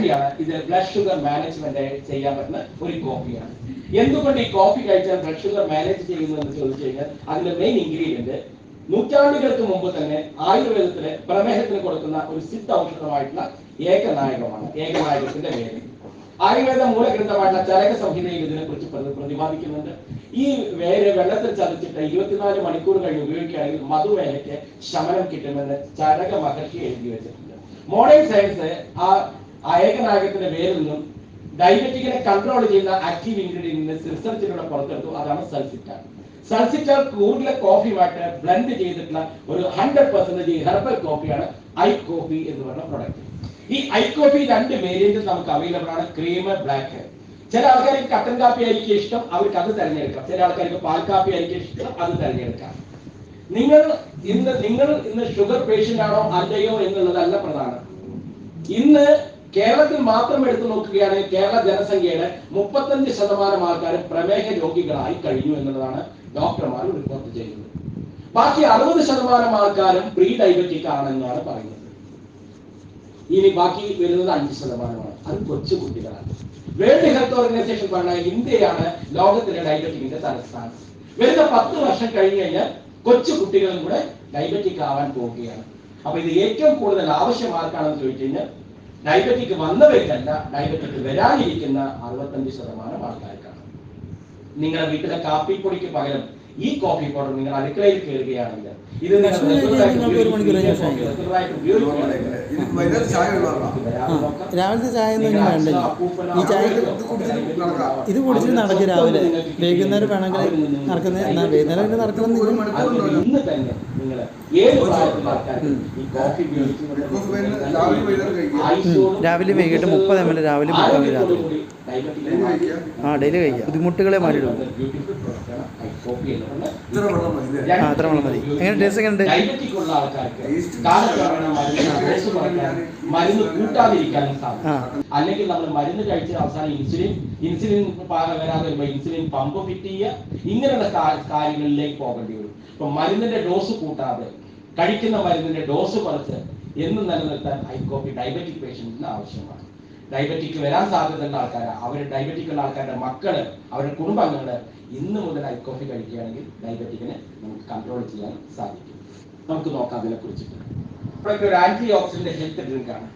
കോഫിയാണ്. ഇത് blood sugar management ചെയ്യാൻ പറ്റുന്ന ഒരു കോഫിയാണ്. എന്തുകൊണ്ട് ഈ കോഫി കഴിച്ചാൽ ബ്ലഡ് ഷുഗർ മാനേജ് ചെയ്യുന്നു എന്ന് ചോദിച്ചു കഴിഞ്ഞാൽ അതിന്റെ മെയിൻ ഇൻഗ്രീഡിയന്റ് നൂറ്റാണ്ടുകൾക്ക് മുമ്പ് തന്നെ ആയുർവേദത്തിലെ പ്രമേഹത്തിന് കൊടുക്കുന്ന ഒരു സിദ്ധ ഔഷധമായിട്ടുള്ള ഏകനായകമാണ് ഏകനായകത്തിന്റെ വേദന ആയുർവേദ മൂലഗ്രന്ഥമായിട്ടുള്ള ചരക സംഹിതയിൽ ഇതിനെ കുറിച്ച് പ്രതിപാദിക്കുന്നുണ്ട്. ഈ വേര് വെള്ളത്തിൽ ചതച്ചിട്ട് ഇരുപത്തിനാല് മണിക്കൂർ കഴിഞ്ഞ് ഉപയോഗിക്കുകയാണെങ്കിൽ മധുവേലയ്ക്ക് ശമനം കിട്ടുമെന്ന് ചരക മഹർഷി എഴുതി വെച്ചിട്ടുണ്ട്. മോഡേൺ സയൻസ് ആ ആ ഏകനായകത്തിന്റെ പേരിൽ നിന്നും ഡയബറ്റിക്കിനെ കൺട്രോൾ ചെയ്യുന്ന ആക്റ്റീവ് ഇൻഗ്രീഡിയൻസ് റിസർച്ചിലൂടെ പുറത്തെടുത്തു. അതാണ് സൾസിറ്റാൻ സൾസിറ്റാൽ കൂടുതൽ കോഫിയുമായിട്ട് ബ്ലെൻഡ് ചെയ്തിട്ടുള്ള ഒരു ഹൺഡ്രഡ് പെർസെന്റേജ് ഹെർബൽ കോഫിയാണ് ഐ കോഫി എന്ന് പറഞ്ഞ പ്രൊഡക്റ്റ് ഈ ഐ കോഫി രണ്ട് വേരിയന്റിൽ നമുക്ക് അവൈലബിൾ ആണ്. ക്രീം ബ്ലാക്ക് ചില ആൾക്കാർക്ക് കട്ടൻ കാപ്പി ആയിരിക്കും ഇഷ്ടം. അവർക്ക് അത് തിരഞ്ഞെടുക്കാം. ചില ആൾക്കാർക്ക് പാൽ കാപ്പി ആയിരിക്കും ഇഷ്ടം. അത് തിരഞ്ഞെടുക്കാം. നിങ്ങൾ ഇന്ന് നിങ്ങൾ ഇന്ന് ഷുഗർ പേഷ്യന്റ് ആണോ? അല്ലയോ എന്നുള്ളതല്ല പ്രധാനം. ഇന്ന് കേരളത്തിൽ മാത്രം എടുത്തു നോക്കുകയാണെങ്കിൽ കേരള ജനസംഖ്യയുടെ മുപ്പത്തഞ്ച് ശതമാനം ആൾക്കാർ പ്രമേഹ രോഗികളായി കഴിഞ്ഞു എന്നുള്ളതാണ് ഡോക്ടർമാർ റിപ്പോർട്ട് ചെയ്യുന്നത്. ബാക്കി അറുപത് ശതമാനം ആൾക്കാരും പ്രീ ഡയബറ്റിക് ആണെന്നാണ് പറയുന്നത്. ഇനി ബാക്കി വരുന്നത് അഞ്ച് ശതമാനമാണ്. അത് കൊച്ചു കുട്ടികളാണ്. വേൾഡ് ഹെൽത്ത് ഓർഗനൈസേഷൻ പറഞ്ഞ ഇന്ത്യയാണ് ലോകത്തിലെ ഡയബറ്റിക്കിന്റെ തലസ്ഥാനം. വരുന്ന പത്ത് വർഷം കഴിഞ്ഞ് കഴിഞ്ഞാൽ കൊച്ചു കുട്ടികളും കൂടെ ഡയബറ്റിക് ആവാൻ പോവുകയാണ്. അപ്പൊ ഇത് ഏറ്റവും കൂടുതൽ ആവശ്യം ആർക്കാണെന്ന് ചോദിച്ചു കഴിഞ്ഞാൽ ഡയബറ്റിക് വന്നവർക്കല്ല ഡയബറ്റിക് വരാനിരിക്കുന്ന അറുപത്തഞ്ച് ശതമാനം ആൾക്കാർക്കാണ്. നിങ്ങളുടെ വീട്ടിലെ കാപ്പിപ്പൊടിക്ക് പകരം ഈ കോഫി പൗഡർ നിങ്ങൾ അടുക്കളയിൽ കയറുകയാണെങ്കിൽ ഇത് രാവിലത്തെ ചായ ഒന്നും ഇനി ഈ ചായ ഇത് കുടിച്ചിട്ട് നടക്കും. രാവിലെ. വൈകുന്നേരം വേണമെങ്കിൽ നടക്കുന്ന വൈകുന്നേരം പിന്നെ നടക്കണം ഇന്ന് തന്നെ നിങ്ങൾ ഏത് രാവിലെ വൈകിട്ട് മുപ്പത് എം എൽ രാവിലെ മുപ്പത് എം എൽ രാത്രി. ആ ഡെയിലി കഴിക്കാം ബുദ്ധിമുട്ടുകളെ മാറ്റിയിടും അത്ര വെള്ളം മതി. എങ്ങനെ taste എങ്ങനെയുണ്ട്? ഡയബറ്റിക് ഉള്ള ആൾക്കാർക്ക് മരുന്ന് കൂട്ടാതിരിക്കാനും സാധിക്കും. അല്ലെങ്കിൽ നമ്മൾ മരുന്ന് കഴിച്ച അവസാനം ഇൻസുലിൻ ഇൻസുലിൻ പാകം വരാതെ വരുമ്പോൾ ഇൻസുലിൻ പമ്പ് ഫിറ്റ് ചെയ്യുക. ഇങ്ങനെയുള്ള കാര്യങ്ങളിലേക്ക് പോകേണ്ടി വരും. ഇപ്പൊ മരുന്നിന്റെ ഡോസ് കൂട്ടാതെ കഴിക്കുന്ന മരുന്നിന്റെ ഡോസ് കുറച്ച് എന്നും നിലനിർത്താൻ ഹൈക്കോപ്പി ഡയബറ്റിക് പേഷ്യന്റിന് ആവശ്യമാണ്. ഡയബറ്റിക് വരാൻ സാധ്യതയുള്ള ആൾക്കാർ അവർ ഡയബറ്റിക് ഉള്ള ആൾക്കാരുടെ മക്കൾ അവരുടെ കുടുംബാംഗങ്ങൾ ഇന്ന് മുതൽ ഹൈക്കോഫി കഴിക്കുകയാണെങ്കിൽ ഡയബറ്റിക്കിനെ നമുക്ക് കൺട്രോൾ ചെയ്യാൻ സാധിക്കും. നമുക്ക് നോക്കാം അതിനെ കുറിച്ചിട്ട് ഇപ്പോഴൊക്കെ ഒരു ആന്റി ഓക്സിഡന്റ് ഹെൽത്ത് ഡ്രിങ്ക് ആണ്.